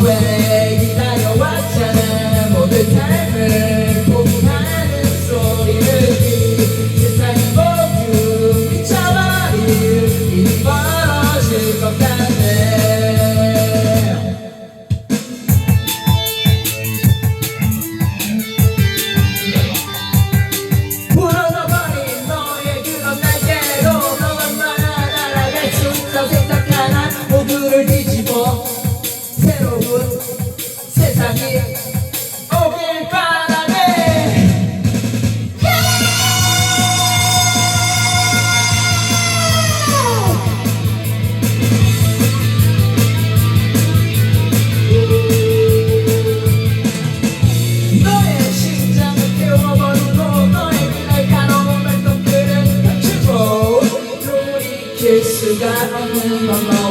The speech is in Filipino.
puede Bigat ang mga